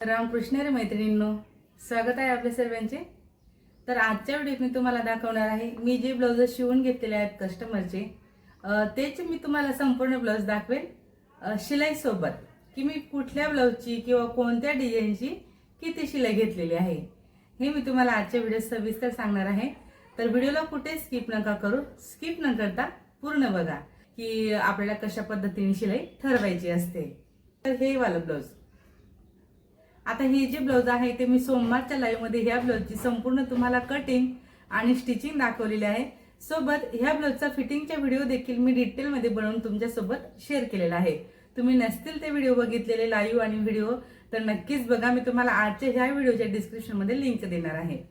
रामकृष्ण रे मैत्रिणींनो स्वागत आहे आपल्या सर्वांचे. तर आजच्या व्हिडिओत मी तुम्हाला दाखवणार आहे मी जे ब्लाउज शिवून घेतलेले आहेत कस्टमरचे तेच मी तुम्हाला संपूर्ण ब्लाउज दाखवेन शिलाईसोबत की मी कुठल्या ब्लाउजची किंवा कोणत्या डिझाईनची किती शिलाई घेतलेली आहे हे मी तुम्हाला आजच्या व्हिडिओ सविस्तर सांगणार आहे. तर व्हिडिओला कुठे स्किप नका करू स्किप न करता पूर्ण बघा की आपल्याला कशा पद्धतीने शिलाई ठरवायची असते. तर हे वालं ब्लाउज. आता हे जे ब्लाऊज आहे ते मी सोमवारच्या लाईव्हमध्ये ह्या ब्लाऊजची संपूर्ण तुम्हाला कटिंग आणि स्टिचिंग दाखवलेली आहे. सोबत ह्या ब्लाऊजचा फिटिंगचा व्हिडिओ देखील मी डिटेलमध्ये बनवून तुमच्यासोबत शेअर केलेला आहे. तुम्ही नसतील ते व्हिडिओ बघितलेले लाईव्ह आणि व्हिडिओ तर नक्कीच बघा. मी तुम्हाला आजच्या ह्या व्हिडिओच्या डिस्क्रिप्शनमध्ये लिंक देणार आहे.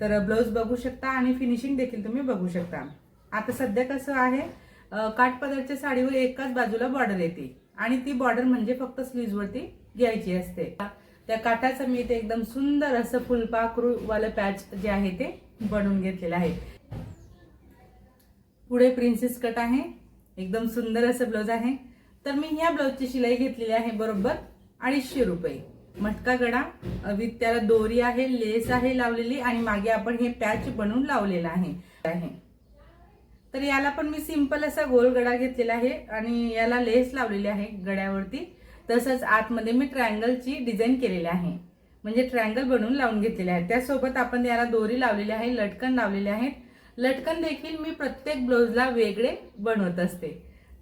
तर ब्लाऊज बघू शकता आणि फिनिशिंग देखील तुम्ही बघू शकता. आता सध्या कसं आहे अं, काठपदरच्या साडीवर एकाच बाजूला बॉर्डर येते आणि ती बॉर्डर म्हणजे फक्त स्लीजवरती घ्यायची असते. त्या काठाचं मी ते एकदम सुंदर असं फुलपाखरू वालं पॅच जे आहे ते बनवून घेतलेलं आहे. पुढे प्रिन्सेस कट आहे. एकदम सुंदर असं ब्लाऊज आहे. तर मी ह्या ब्लाऊजची शिलाई घेतलेली आहे बरोबर अडीचशे रुपये. मटका गडा विथ त्याला दोरी आहे लेस आहे लावलेली आणि मागे आपण हे पॅच बनवून लावलेला आहे. आहे. तर याला पण मी सिंपल असा गोल गडा घेतलेला आहे आणि याला लेस लावलेली आहे गड्यावरती. तसंच आतमध्ये मी ट्रायंगलची डिझाईन केलेली आहे. म्हणजे ट्रायंगल बनवून लावून घेतलेले आहे. त्यासोबत आपण याला दोरी लावलेली आहे लटकन लावलेले आहेत लटकन देखील मी प्रत्येक ब्लाऊजला वेगळे बनवत असते.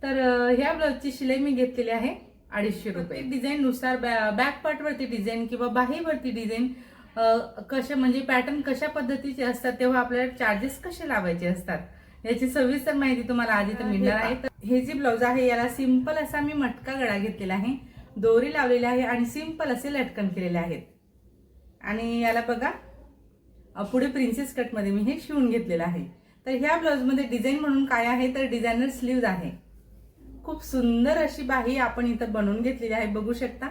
तर ह्या ब्लाऊजची शिलाई मी घेतलेली आहे अडीचशे रुपये. डिझाईन नुसार बॅक पार्ट वरती डिझाईन किंवा बाहीवरती डिझाईन कशा म्हणजे पॅटर्न कशा पद्धतीचे असतात तेव्हा आपल्याला चार्जेस कसे लावायचे असतात याची सविस्तर माहिती तुम्हाला आधी तर मिळणार आहे. तर हे जे ब्लाऊज आहे याला सिंपल असा मी मटका गळा घेतलेला आहे. दोरी लावलेली आहे आणि सिंपल असे लटकन केलेले आहेत. आणि याला बघा पुढे प्रिन्सेस कटमध्ये मी हे शिवून घेतलेलं आहे. तर ह्या ब्लाऊजमध्ये डिझाईन म्हणून काय आहे? तर डिझायनर स्लीव्ज आहे. खूप सुंदर अशी बाही आपण इथं बनवून घेतलेली आहे. बघू शकता.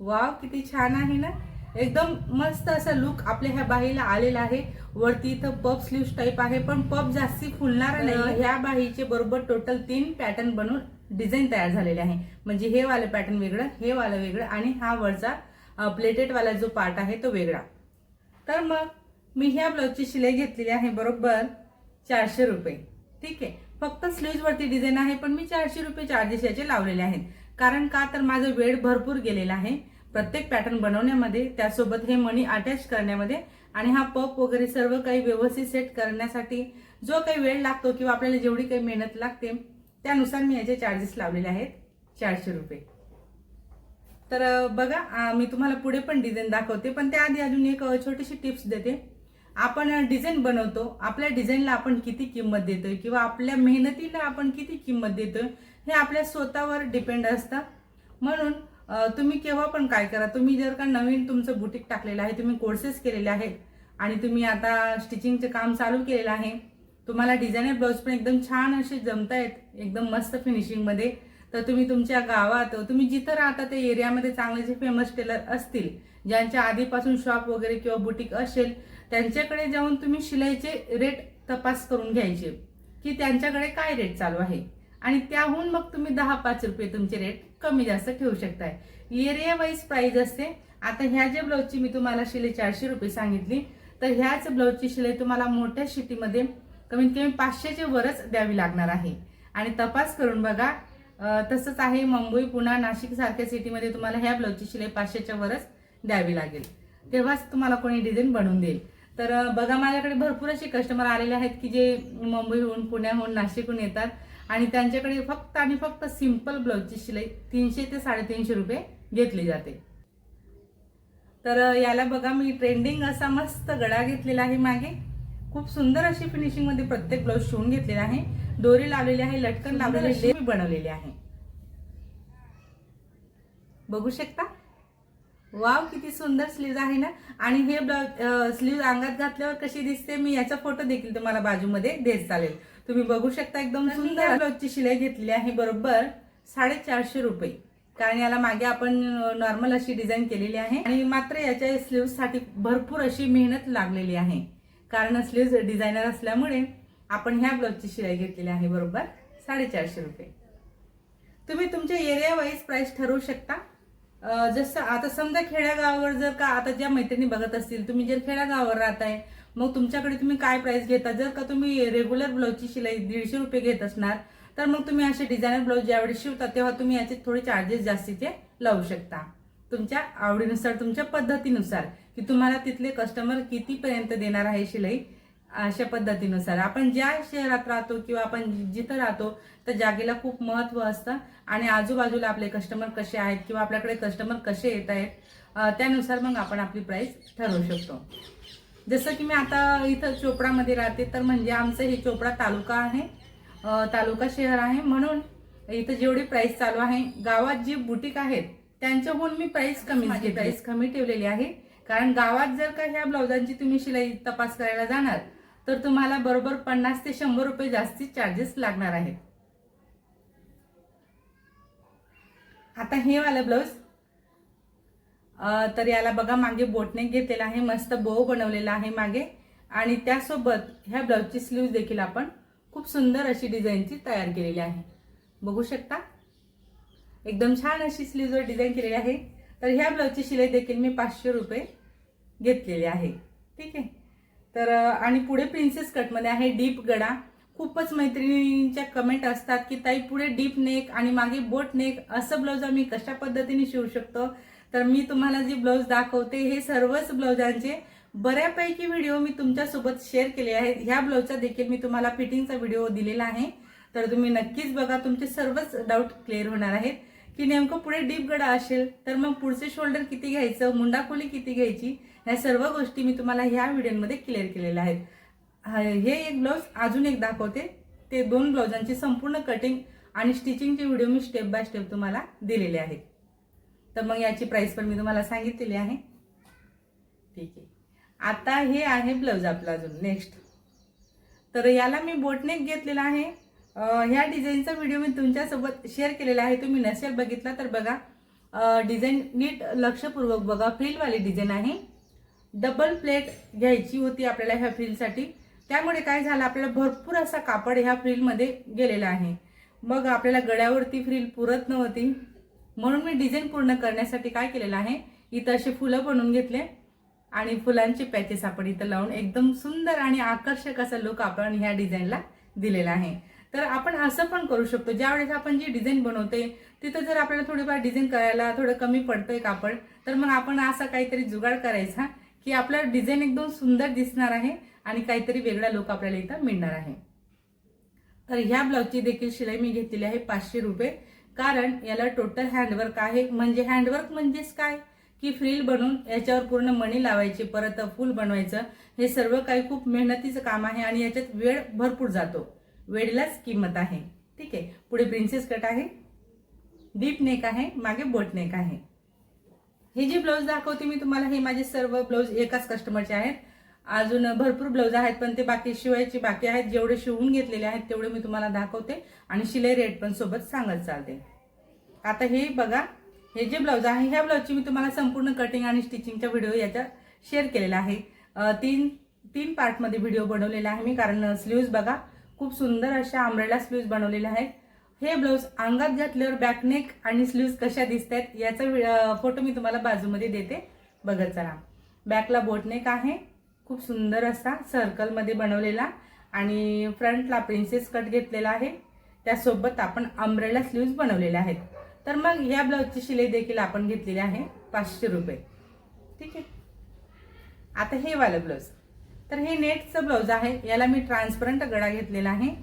वाव किती छान आहे ना? एकदम मस्त असा लुक आपल्या ह्या बाहीला आलेला आहे. वरती इथं पप स्लीव्ह टाईप आहे पण पप जास्ती फुलणार नाही ह्या बाहीचे बरोबर टोटल तीन पॅटर्न बनवून डिझाईन तयार झालेले आहे. म्हणजे हे वालं पॅटर्न वेगळं हे वालं वेगळं आणि हा वरचा प्लेटेड वाला जो पार्ट आहे तो वेगळा. तर मग मी ह्या ब्लाऊजची शिलाई घेतलेली आहे बरोबर चारशे रुपये. ठीक आहे. फक्त स्लीव्ज वरती डिझाईन आहे पण मी चारशे रुपये चार्जेस याचे लावलेले आहेत. कारण का? तर माझा वेळ भरपूर गेलेला आहे. प्रत्येक पॅटर्न बनवण्यामध्ये त्यासोबत हे मनी अटॅच करण्यामध्ये आणि हा पप वगैरे सर्व काही व्यवस्थित सेट करण्यासाठी जो काही वेळ लागतो किंवा आपल्याला जेवढी काही मेहनत लागते त्यानुसार मी याचे चार्जेस लावलेले आहेत. चारशे रुपये. तर बघा मी तुम्हाला पुढे पण डिझाईन दाखवते पण त्याआधी अजून एक छोटीशी टिप्स देते. आपण डिझाईन बनवतो आपल्या डिझाईनला आपण किती किंमत देतोय किंवा आपल्या मेहनतीला आपण किती किंमत देतोय हे आपल्या स्वतःवर डिपेंड असतं. म्हणून तुम्ही केव्हा पण काय करा. तुम्ही जर का नवीन तुमचं बुटीक टाकलेलं आहे तुम्ही कोर्सेस केलेले आहेत आणि तुम्ही आता स्टिचिंगचे काम चालू केलेलं आहे तुम्हाला डिझायनर ब्लाऊज पण एकदम छान असे जमतायत एकदम मस्त फिनिशिंगमध्ये तर तुम्ही तुमच्या गावात तुम्ही जिथं राहता त्या एरियामध्ये चांगले जे फेमस टेलर असतील ज्यांच्या आधीपासून शॉप वगैरे किंवा बुटीक असेल त्यांच्याकडे जाऊन तुम्ही शिलाईचे रेट तपास करून घ्यायचे की त्यांच्याकडे काय रेट चालू आहे. आणि त्याहून मग तुम्ही दहा पाच रुपये तुमचे रेट कमी जास्त ठेवू शकताय. एरिया वाईज प्राइस असते. आता ह्या ज्या ब्लाऊजची मी तुम्हाला शिलाई चारशे रुपये सांगितली तर ह्याच ब्लाऊजची शिलाई तुम्हाला मोठ्या शिटीमध्ये कमीत कमी पाचशेचे वरच द्यावी लागणार आहे. आणि तपास करून बघा तसंच आहे मुंबई पुणा नाशिक सारख्या सिटीमध्ये तुम्हाला ह्या ब्लाऊजची शिलाई पाचशेच्या वरच द्यावी लागेल. तेव्हाच तुम्हाला कोणी डिझाईन बनवून देईल. तर बघा माझ्याकडे भरपूर असे कस्टमर आलेले आहेत की जे मुंबईहून पुण्याहून नाशिकहून येतात. आणि त्यांच्याकडे फक्त आणि फक्त सिंपल ब्लाऊजची शिलाई तीनशे ते साडेतीनशे रुपये घेतली जाते. तर याला बघा मी ट्रेंडिंग असा मस्त गळा घेतलेला आहे मागे. खूप सुंदर अशी फिनिशिंगमध्ये प्रत्येक ब्लाऊज शिवून घेतलेला आहे. दोरी लावलेली आहे लटकन लावलेली बनवलेली आहे. बघू शकता? वाव किती सुंदर स्लीव्ह आहे ना? आणि हे ब्लाउज स्लीव्ह अंगात घातल्यावर कशी दिसते? मी याचा फोटो देखील तुम्हाला बाजूमध्ये देत चालेल. तुम्ही बघू शकता एकदम सुंदर ब्लाउजची शिलाई घेतलेली आहे बरोबर साडेचारशे रुपये. कारण याला मागे आपण नॉर्मल अशी डिझाईन केलेली आहे. आणि मात्र याच्या स्लीव्हसाठी भरपूर अशी मेहनत लागलेली आहे. कारण स्लीव्ह डिझायनर असल्यामुळे आपण ह्या ब्लाउजची शिलाई घेतलेली आहे बरोबर साडेचारशे रुपये. तुम्ही तुमच्या एरिया वाईज प्राइस ठरवू शकता. जसं आता समजा खेड्यागावावर जर का आता ज्या मैत्रिणी बघत असतील तुम्ही जर खेड्यागावावर राहताय मग तुमच्याकडे तुम्ही काय प्राइस घेता? जर का तुम्ही रेग्युलर ब्लाऊजची शिलाई दीडशे रुपये घेत असणार तर मग तुम्ही असे डिझायनर ब्लाऊज ज्यावेळी शिवता तेव्हा तुम्ही याचे थोडे चार्जेस जास्तीचे लावू शकता. तुमच्या आवडीनुसार तुमच्या पद्धतीनुसार की तुम्हाला तिथले कस्टमर कितीपर्यंत देणार आहे शिलाई अशा पद्धतीनुसार. आपण ज्या शहरात राहतो किंवा आपण जिथं राहतो त्या जागेला खूप महत्त्व असतं. आणि आजूबाजूला आपले कस्टमर कसे आहेत किंवा आपल्याकडे कस्टमर कसे येत आहेत त्यानुसार मग आपण आपली प्राइस ठरवू शकतो. जसं की मी आता इथं चोपडामध्ये राहते तर म्हणजे आमचं हे चोपडा तालुका आहे. तालुका शहर आहे. म्हणून इथं जेवढी प्राइस चालू आहे गावात जी बुटीक आहेत त्यांच्याहून मी प्राइस कमी माझी प्राइस कमी ठेवलेली आहे. कारण गावात जर का ह्या ब्लाउजांची तुम्ही शिलाई तपास करायला जाणार तर तुम्हाला बरोबर पन्नास ते शंभर रुपये जास्ती चार्जेस लागणार आहेत. आता हे वाला ब्लाऊज तर याला बघा मागे बोटने घेतलेला आहे मस्त बोव बनवलेला आहे मागे. आणि त्यासोबत ह्या ब्लाऊजची स्लीव्ह देखील आपण खूप सुंदर अशी डिझाईनची तयार केलेली आहे. बघू शकता? एकदम छान अशी स्लीव्हवर डिझाईन केलेली आहे. तर ह्या ब्लाऊजची शिलाई देखील मी पाचशे रुपये घेतलेली आहे. ठीक आहे? तर आणि पुढे प्रिन्सेस कटमध्ये आहे डीप गडा खूपच मैत्रिणींच्या कमेंट असतात की ताई पुढे डीप नेक आणि मागे बोट नेक असं ब्लाऊज आम्ही कशा पद्धतीने शिवू शकतो? तर मी तुम्हाला जी ब्लाऊज दाखवते हे सर्वच ब्लाऊजांचे बऱ्यापैकी व्हिडिओ मी तुमच्यासोबत शेअर केले आहेत. ह्या ब्लाऊजचा देखील मी तुम्हाला फिटिंगचा व्हिडिओ दिलेला आहे. तर तुम्ही नक्कीच बघा तुमचे सर्वच डाऊट क्लिअर होणार आहेत. की नेमकं पुढे डीप गडा असेल तर मग पुढचे शोल्डर किती घ्यायचं मुंडाखोली किती घ्यायची? ह्या सर्व गोष्टी मी तुम्हाला ह्या व्हिडिओमध्ये क्लिअर केलेल्या आहेत. हा- हे एक ब्लाऊज अजून एक दाखवते. ते दोन ब्लाऊजांची संपूर्ण कटिंग आणि स्टिचिंगचे व्हिडिओ मी स्टेप बाय स्टेप तुम्हाला दिलेले आहेत. तर मग याची प्राइस पण मी तुम्हाला सांगितलेली आहे. ठीक आहे. आता हे आहे ब्लाऊज आपला अजून नेक्स्ट तर याला मी बोटनेक घेतलेला आहे. ह्या डिझाईनचा व्हिडिओ मी तुमच्यासोबत शेअर केलेला आहे. तुम्ही नसेल बघितला तर बघा. डिझाईन नीट लक्षपूर्वक बघा. फ्रीलवाली डिझाईन आहे. डबल प्लेट घ्यायची होती आपल्याला ह्या फ्रीलसाठी त्यामुळे काय झालं आपल्याला भरपूर असा कापड ह्या फ्रीलमध्ये गेलेला आहे. मग आपल्याला गळ्यावरती फ्रील पुरत नव्हती. म्हणून मी डिझाईन पूर्ण करण्यासाठी काय केलेलं आहे इथं असे फुलं बनवून घेतले. आणि फुलांचे पॅचेस आपण इथं लावून एकदम सुंदर आणि आकर्षक असा लुक आपण ह्या डिझाईनला दिलेला आहे. तर आपण असं पण करू शकतो ज्यावेळेस आपण जी डिझाईन बनवते तिथं जर आपल्याला थोडीफार डिझाईन करायला थोडं कमी पडतंय कापड तर मग आपण असा काहीतरी जुगाड करायचा की आपला डिझाईन एकदम सुंदर दिसणार आहे आणि काहीतरी वेगळा लोक आपल्याला इथं मिळणार आहे. तर ह्या ब्लाऊजची देखील शिलाई मी घेतलेली आहे पाचशे रुपये. कारण याला टोटल हँडवर्क आहे. म्हणजे हँडवर्क म्हणजेच काय? की फ्रील बनवून याच्यावर पूर्ण मणी लावायची परत फूल बनवायचं. हे सर्व काही खूप मेहनतीचं काम आहे आणि याच्यात वेळ भरपूर जातो. वेळेलाच किंमत आहे. ठीक आहे? पुढे प्रिन्सेस कट आहे. डीप नेक आहे. मागे बोट नेक आहे. हे जे ब्लाऊज दाखवते मी तुम्हाला हे माझे सर्व ब्लाऊज एकाच कस्टमरचे आहेत. अजून भरपूर ब्लाऊज आहेत पण ते बाकी शिवायचे बाकी आहेत. जेवढे शिवून घेतलेले आहेत तेवढे मी तुम्हाला दाखवते. आणि शिलाई रेट पण सोबत सांगत चालते. आता हे बघा हे जे ब्लाऊज आहे ह्या ब्लाऊजची मी तुम्हाला संपूर्ण कटिंग आणि स्टिचिंगचा व्हिडिओ याचा शेअर केलेला आहे. तीन तीन पार्टमध्ये व्हिडिओ बनवलेला आहे मी कारण स्लीव्ज बघा खूप सुंदर अशा आंब्रेला स्लीव्ज बनवलेल्या आहेत. हे ब्लाऊज अंगात घातल्यावर बॅकनेक आणि स्लीव्ज कशा दिसत आहेत याचा फोटो मी तुम्हाला बाजूमध्ये देते. बघत चला. बॅकला बोटनेक आहे. खूप सुंदर असा सर्कलमध्ये बनवलेला आणि फ्रंटला प्रिन्सेस कट घेतलेला आहे. त्यासोबत आपण अम्ब्रेला स्लीव्ज बनवलेल्या आहेत. तर मग ह्या ब्लाऊजची शिलाई देखील आपण घेतलेली आहे. पाचशे रुपये. ठीक आहे? आता हे वालं ब्लाऊज. तर हे नेटचं ब्लाऊज आहे. याला मी ट्रान्सपरंट गळा घेतलेला आहे.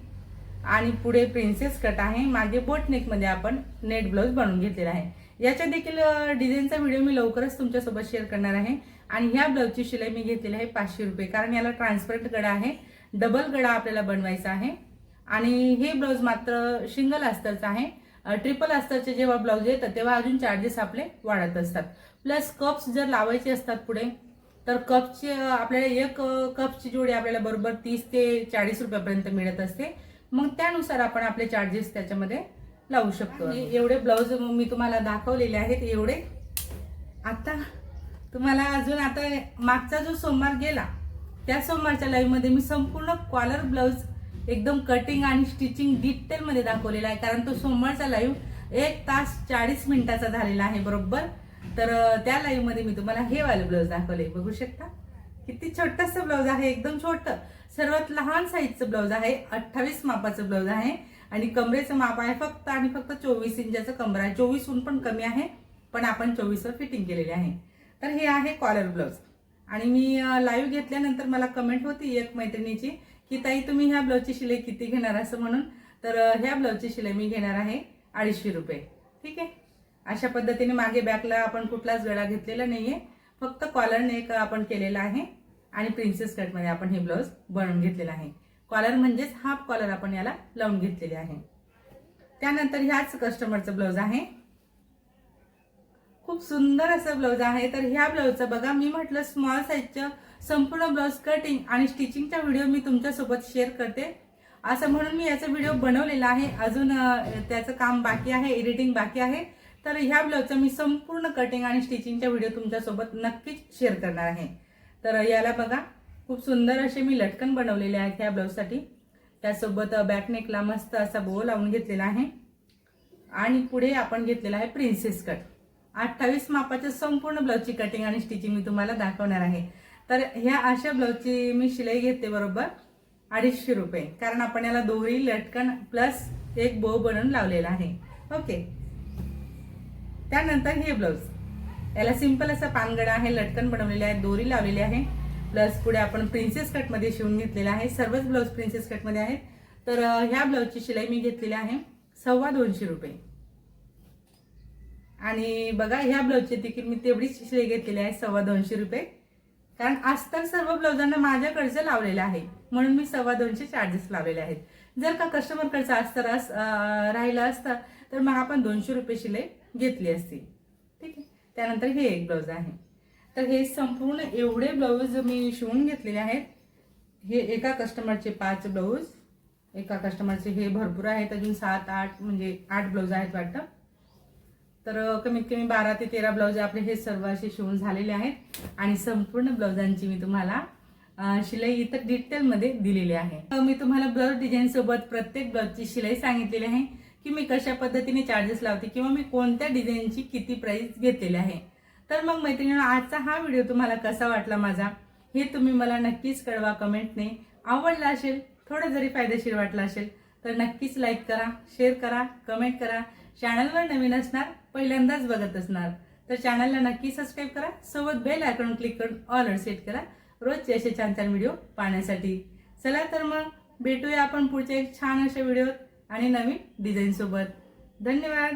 आणि पुढे प्रिन्सेस कट आहे. मागे बोट नेकमध्ये आपण नेट ब्लाऊज बनवून घेतलेला आहे. याच्या देखील डिझाईनचा व्हिडिओ मी लवकरच तुमच्यासोबत शेअर करणार आहे. आणि ह्या ब्लाऊजची शिलाई मी घेतलेली आहे पाचशे रुपये. कारण याला ट्रान्सपरंट गडा आहे. डबल गडा आपल्याला बनवायचा आहे. आणि हे ब्लाऊज मात्र सिंगल अस्तरचं आहे. ट्रिपल अस्तरचे जेव्हा ब्लाऊज येतात तेव्हा अजून चार्जेस आपले वाढत असतात. प्लस कप्स जर लावायचे असतात पुढे तर कपचे आपल्याला एक कपची जोडी आपल्याला बरोबर तीस ते चाळीस रुपयापर्यंत मिळत असते. मग त्यानुसार आपण आपले चार्जेस त्याच्यामध्ये लावू शकतो. एवढे ब्लाऊज मी तुम्हाला दाखवलेले आहेत एवढे. आता तुम्हाला अजून आता मागचा जो सोमवार गेला त्या सोमवारच्या लाईव्हमध्ये मी संपूर्ण कॉलर ब्लाऊज एकदम कटिंग आणि स्टिचिंग डिटेल मध्ये दाखवलेला आहे. कारण तो सोमवारचा लाईव्ह एक तास चाळीस मिनिटाचा झालेला आहे बरोबर? तर त्या लाईव्हमध्ये मी तुम्हाला हे वाले ब्लाऊज दाखवले बघू शकता? किती छोटस ब्लाऊज आहे एकदम छोट. सर्वात लहान साईजचं ब्लाऊज आहे. अठ्ठावीस मापाचं ब्लाऊज आहे. आणि कमरेचं माप आहे फक्त आणि फक्त चोवीस इंचाचं कमर आहे. चोवीसहून पण कमी आहे पण आपण चोवीसवर फिटिंग केलेली आहे. तर हे आहे कॉलर ब्लाऊज आणि मी लाईव्ह घेतल्यानंतर मला कमेंट होती एक मैत्रिणीची की ताई तुम्ही ह्या ब्लाऊजची शिलाई किती घेणार? असं म्हणून. तर ह्या ब्लाऊजची शिलाई मी घेणार आहे अडीचशे रुपये. ठीक आहे? अशा पद्धतीने मागे बॅकला आपण कुठलाच गळा घेतलेला नाही आहे फक्त कॉलर नेक आपण केलेला आहे. आणि प्रिन्सेस कटमध्ये आपण हे ब्लाऊज बनवून घेतलेलं आहे. कॉलर म्हणजेच हाफ कॉलर आपण याला लावून घेतलेले आहे. त्यानंतर ह्याच कस्टमरचं ब्लाऊज आहे. खूप सुंदर असं ब्लाऊज आहे. तर ह्या ब्लाऊजचं बघा मी म्हटलं स्मॉल साईजचं संपूर्ण ब्लाऊज कटिंग आणि स्टिचिंगचा व्हिडिओ मी तुमच्यासोबत शेअर करते. असं म्हणून मी याचा व्हिडिओ बनवलेला आहे. अजून त्याचं काम बाकी आहे एडिटिंग बाकी आहे. तर ह्या ब्लाऊजचं मी संपूर्ण कटिंग आणि स्टिचिंगचा व्हिडिओ तुमच्यासोबत नक्कीच शेअर करणार आहे. तर याला बघा खूप सुंदर असे मी लटकन बनवलेले आहेत ह्या ब्लाऊजसाठी त्यासोबत बॅकनेकला मस्त असा बो लावून घेतलेला आहे. आणि पुढे आपण घेतलेला आहे प्रिन्सेस कट अठ्ठावीस मापाच्या संपूर्ण ब्लाऊजची कटिंग आणि स्टिचिंग मी तुम्हाला दाखवणार आहे. तर ह्या अशा ब्लाऊजची मी शिलाई घेते बरोबर अडीचशे रुपये. कारण आपण याला दोरी लटकन प्लस एक बो बनवून लावलेला आहे. ओके त्यानंतर हे ब्लाऊज याला सिंपल असा पानगडा आहे लटकन बनवलेले आहे दोरी लावलेली आहे. प्लस पुढे आपण प्रिन्सेस कटमध्ये शिवून घेतलेला आहे. सर्वच ब्लाऊज प्रिन्सेस कटमध्ये आहेत. तर ह्या ब्लाऊजची शिलाई मी घेतलेली आहे. सव्वा दोनशे रुपये. आणि बघा ह्या ब्लाऊजची देखील मी तेवढीच शिलाई घेतलेली आहे सव्वा दोनशे रुपये. कारण आज तर सर्व ब्लाऊजांना माझ्याकडचं लावलेलं आहे. म्हणून मी सव्वा दोनशे चार्जेस लावलेले आहेत. जर का कस्टमरकडचा अस्तर अस असता तर मग आपण दोनशे रुपये शिलाई घेतली असती. त्यानंतर हे एक ब्लाऊज आहे. तर हे संपूर्ण एवढे ब्लाऊज मी शिवून घेतलेले आहेत. हे एका कस्टमरचे पाच ब्लाऊज एका कस्टमरचे हे भरपूर आहेत. अजून सात आठ म्हणजे आठ ब्लाऊज आहेत वाटतं. तर कमीत कमी बारा ते तेरा ब्लाऊज आपले हे सर्व असे शिवून झालेले आहेत. आणि संपूर्ण ब्लाऊजांची मी तुम्हाला शिलाई इथं डिटेलमध्ये दिलेली आहे. मी तुम्हाला ब्लाऊज डिझाईन सोबत प्रत्येक ब्लाऊजची शिलाई सांगितलेली आहे. की मी कशा पद्धतीने चार्जेस लावते किंवा मी कोणत्या डिझाईनची किती प्राईस घेतलेली आहे. तर मग मैत्रिणींनो आजचा हा व्हिडिओ तुम्हाला कसा वाटला माझा हे तुम्ही मला नक्कीच कळवा कमेंटने. आवडला असेल थोडं जरी फायदेशीर वाटला असेल तर नक्कीच लाईक करा शेअर करा कमेंट करा. चॅनलवर नवीन असणार पहिल्यांदाच बघत असणार तर चॅनलला नक्की सबस्क्राईब करा सोबत बेल आयकॉन क्लिक करून ऑलर सेट करा. रोजचे असे छान छान व्हिडिओ पाहण्यासाठी. चला तर मग भेटूया आपण पुढच्या एक छान अशा व्हिडिओत आणि नवीन डिझाईनसोबत धन्यवाद.